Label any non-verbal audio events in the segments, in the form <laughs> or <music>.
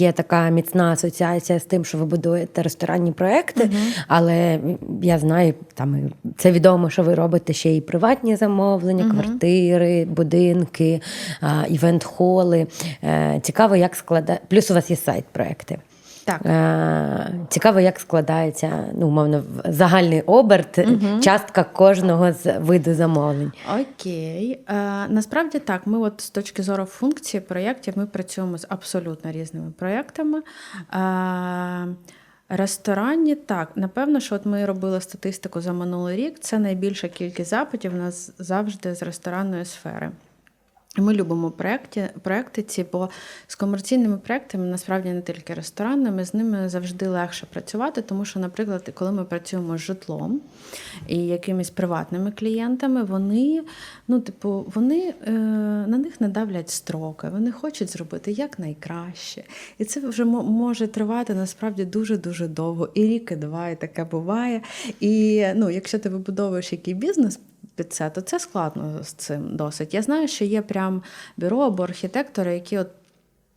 є така міцна асоціація з тим, що ви будуєте ресторанні проекти, але я знаю, там це відомо, що ви робите ще і приватні замовлення, квартири, будинки, івент-холи. Е, Цікаво, як складає. Плюс у вас є сайт-проекти. Так. Е, Цікаво, як складається ну, умовно, загальний оберт, частка кожного з виду замовлень. Окей. Е, насправді так, ми от з точки зору функції проєктів ми працюємо з абсолютно різними проєктами. Е, ресторанні, так, напевно, що от ми робили статистику за минулий рік. Це найбільша кількість запитів у нас завжди з ресторанної сфери. Ми любимо проекти, проекти бо з комерційними проектами насправді не тільки ресторанними, з ними завжди легше працювати, тому що, наприклад, коли ми працюємо з житлом і якимись приватними клієнтами, вони, ну, типу, вони е, на них не давлять строки, вони хочуть зробити якнайкраще. І це вже може тривати насправді дуже-дуже довго. І рік, і два, і таке буває. І ну, якщо ти вибудовуєш який бізнес, під це, то це складно з цим досить. Я знаю, що є прям бюро або архітектори, які от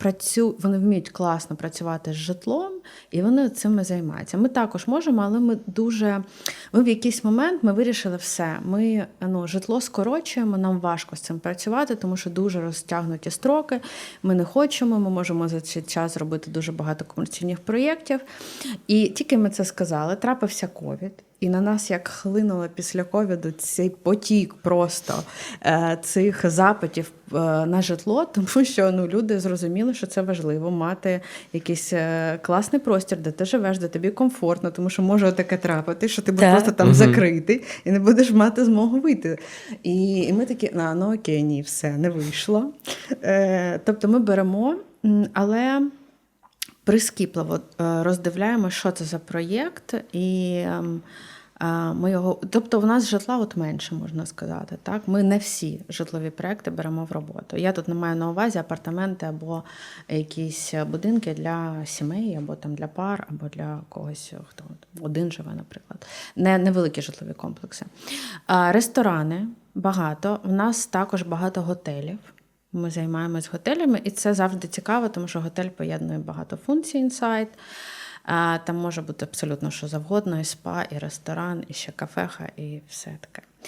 працю... вони вміють класно працювати з житлом, і вони цим займаються. Ми також можемо, але ми дуже. Ми в якийсь момент ми вирішили все. Ми ну, житло скорочуємо, нам важко з цим працювати, тому що дуже розтягнуті строки. Ми не хочемо, ми можемо за цей час зробити дуже багато комерційних проєктів. І тільки ми це сказали, трапився ковід. І на нас як хлинуло після ковіду цей потік просто е, цих запитів е, на житло, <laughs> тому що ну, люди зрозуміли, що це важливо мати якийсь е, класний простір, де ти живеш, де тобі комфортно, тому що може таке трапити, що ти будеш Так. просто там закритий і не будеш мати змогу вийти. І, і ми такі, а, ну окей, ні, все, не вийшло. Е, тобто ми беремо, але прискіпливо е, роздивляємо, що це за проєкт, і ем, е, ми його. Тобто, в нас житла от менше, можна сказати. Так? Ми не всі житлові проекти беремо в роботу. Я тут не маю на увазі апартаменти або якісь будинки для сімей, або там для пар, або для когось, хто один живе, наприклад. Не, невеликі житлові комплекси. Ресторани багато. У нас також багато готелів. Ми займаємось готелями, і це завжди цікаво, тому що готель поєднує багато функцій інсайт. Там може бути абсолютно що завгодно, і спа, і ресторан, і ще кафеха, і все таке.